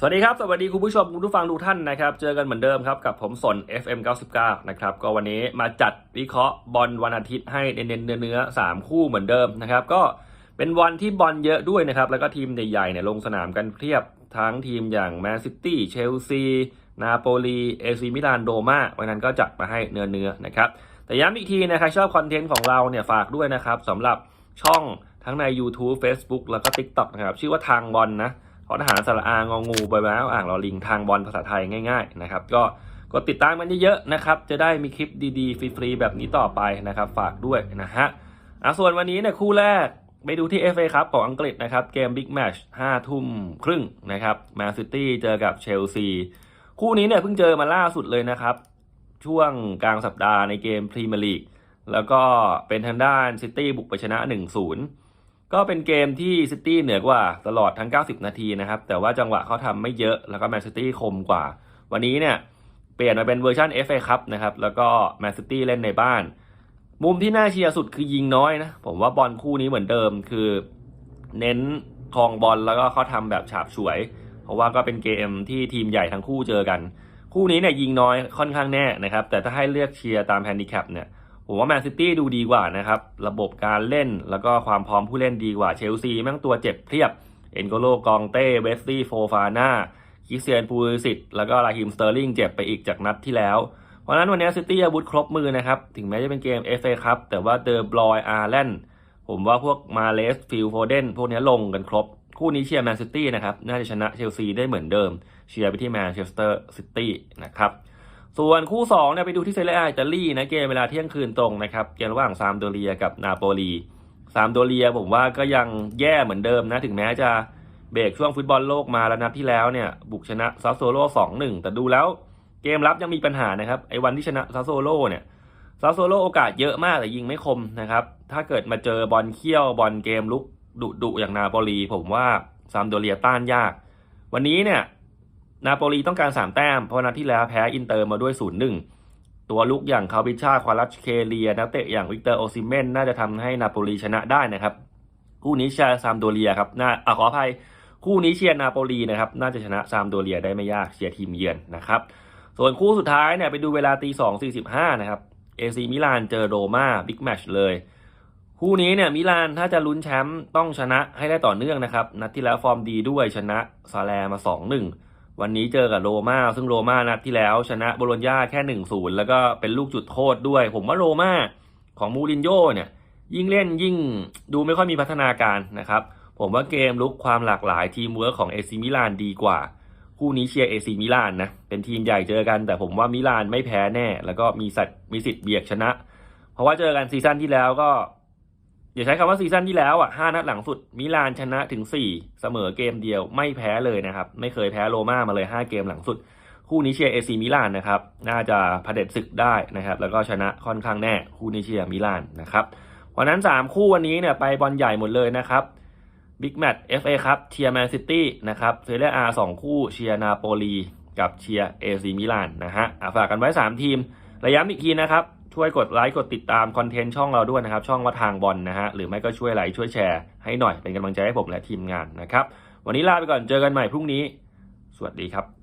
สวัสดีครับ สวัสดีคุณผู้ชมคุณผู้ฟังทุกท่านนะครับ เจอกันเหมือนเดิมครับกับผมสน FM 99นะครับ ก็วันนี้มาจัดวิเคราะห์บอลวันอาทิตย์ให้เน้นเนื้อสามคู่เหมือนเดิมนะครับ ก็เป็นวันที่บอลเยอะด้วยนะครับ แล้วก็ทีมใหญ่ๆเนี่ยลงสนามกันเทียบทั้งทีมอย่างแมนซิตี้เชลซีนาโปลีเอซีมิลานโดมาวันนั้นก็จัดมาให้เนื้อๆนะครับ แต่ย้ำอีกทีนะครับชอบคอนเทนต์ของเราเนี่ยฝากด้วยนะครับสำหรับช่องทั้งใน YouTube Facebook แล้วก็ TikTok นะครับชื่อว่าทางบอลนะ ขอทหารสระอางองูใบไม้อ่างรอลิงทางบอลภาษาไทยง่ายๆนะครับก็กดติดตามกันเยอะๆนะครับจะได้มีคลิปดีๆฟรีๆแบบนี้ต่อไปนะครับฝากด้วยนะฮะอะส่วนวันนี้เนี่ยคู่แรกไปดูที่ FA ครับของอังกฤษนะครับเกมบิ๊กแมช5ทุ่มครึ่งนะครับแมนซิตี้เจอกับเชลซีคู่นี้เนี่ยเพิ่งเจอมาล่าสุดเลยนะครับ ช่วงกลางสัปดาห์ในเกมพรีเมียร์ลีกแล้วก็เป็นทางด้านซิตี้บุกไปชนะ 1-0 ก็เป็นเกมที่ซิตี้เหนือกว่าตลอดทั้ง 90 นาทีนะครับ แต่ว่าจังหวะเขาทำไม่เยอะแล้วก็แมนซิตี้คมกว่า วันนี้เนี่ยเปลี่ยนมาเป็นเวอร์ชัน FA ครับนะครับ แล้วก็แมนซิตี้เล่นในบ้าน มุมที่น่าเชียร์สุดคือยิงน้อยนะ ผมว่าบอลคู่นี้เหมือนเดิมคือ เน้นครองบอลแล้วก็เขาทำแบบฉาบฉวย เพราะว่าก็เป็นเกมที่ทีมใหญ่ทั้งคู่เจอกัน คู่นี้เนี่ยยิงน้อยค่อนข้างแน่นะครับ แต่ถ้าให้เลือกเชียร์ตามแฮนดิแคปเนี่ย ผมว่าแมนซิตี้ดูดีกว่านะครับ ระบบการเล่นแล้วก็ความพร้อมผู้เล่นดีกว่าเชลซีแม่งตัวเจ็บเพียบ เอ็นโกโลกองเต้เวสลี่โฟฟาน่าคิเซียนปูริสิตแล้วก็ลาฮิมสเตอร์ลิงเจ็บไปอีกจากนัดที่แล้ว เพราะฉะนั้นวันนี้ซิตี้อาวุธครบมือนะครับ ถึงแม้จะเป็นเกม FA ครับแต่ว่าเดอร์บลอยอาร์แลนผมว่าพวกมาเลสฟิลโฟเดนพวกนี้ลงกันครบ คู่นี้เชียร์แมนซิตี้นะครับ น่าจะชนะเชลซีได้เหมือนเดิม เชียร์ไปที่แมนเชสเตอร์ซิตี้นะครับ ส่วนคู่2เนี่ยไปดูที่เซเรียอาอิตาลีนะเกมเวลาเที่ยงคืนตรงนะครับเกมระหว่างซามโดเรียกับนาโปลีซามโดเรียผมว่าก็ยังแย่เหมือนเดิมนะถึงแม้จะเบรกช่วงฟุตบอลโลกมาแล้วนัดที่แล้วเนี่ยบุกชนะซาโซโล่สองหนึ่งแต่ดูแล้วเกมรับยังมีปัญหานะครับไอ้วันที่ชนะซาโซโล่เนี่ยซาโซโล่โอกาสเยอะมากแต่ยิงไม่คมนะครับถ้าเกิดมาเจอบอลเขี้ยวบอลเกมลุกดุดุอย่างนาโปลีผมว่าซามโดเรียต้านยาก วันนี้เนี่ย นาโปลีต้องการ 3 แต้ม เพราะนัดที่แล้วแพ้อินเตอร์มาด้วย 0-1 ตัวลุกอย่างคาบิชาควาลัชเคเลีย นักเตะอย่างวิกเตอร์โอซิเมนน่าจะทำให้นาโปลีชนะได้นะครับ คู่นี้เชียร์ซามโดเรียครับน่าอขออภัย คู่นี้เชียร์นาโปลีนะครับ น่าจะชนะซามโดเรียได้ไม่ยาก เชียร์ทีมเยือนนะครับ ส่วนคู่สุดท้ายเนี่ยไปดูเวลาตีสองสี่สิบห้านะครับ เอซีมิลานเจอโรม่าบิ๊กแมชเลยคู่นี้เนี่ยมิลานถ้าจะลุ้นแชมป์ต้องชนะให้ได้ต่อเนื่องนะครับ นัดที่แล้วฟอร์มดีด้วยชนะซาแลมาสองหนึ่ง วันนี้เจอกับโรม่าซึ่งโรม่านัดที่แล้ว ชนะโบโลญญาแค่หนึ่งศูนย์แล้วก็เป็นลูกจุดโทษด้วย ผมว่าโรม่าของมูรินโญ่เนี่ย ยิ่งเล่นยิ่งดูไม่ค่อยมีพัฒนาการนะครับ ผมว่าเกมลุกความหลากหลายทีมเวิร์คของเอซีมิลานดีกว่า คู่นี้เชียร์เอซีมิลานนะเป็นทีมใหญ่เจอกัน แต่ผมว่ามิลานไม่แพ้แน่ แล้วก็มีสัตว์มีสิทธิ์เบียกชนะ เพราะว่าเจอกันซีซั่นที่แล้วก็ อย่าใช้คำว่าซีซั่นที่แล้วอะห้านัดหลังสุด มิลานชนะถึง 4 เสมอเกมเดียวไม่แพ้เลยนะครับ ไม่เคยแพ้โรม่ามาเลย 5 เกมหลังสุด คู่นี้เชียร์เอซีมิลานนะครับ น่าจะเผด็จศึกได้นะครับ แล้วก็ชนะค่อนข้างแน่ คู่นี้เชียร์มิลานนะครับ วันนั้น 3 คู่วันนี้เนี่ยไปบอลใหญ่หมดเลยนะครับบิ๊กแมตช์ FA ครับเชียร์แมนซิตี้นะครับเซเรียอาสองคู่เชียร์นาโปลีกับเชียร์เอซีมิลานนะฮะอะฝากกันไว้ 3 ทีมระย้ำอีกทีนะครับ ช่วยกดไลค์กดติดตามคอนเทนต์ช่องเราด้วยนะครับ ช่องว่าทางบอลนะฮะหรือไม่ก็ช่วยไลค์ช่วยแชร์ให้หน่อยเป็นกำลังใจให้ผมและทีมงานนะครับ วันนี้ลาไปก่อนเจอกันใหม่พรุ่งนี้ สวัสดีครับ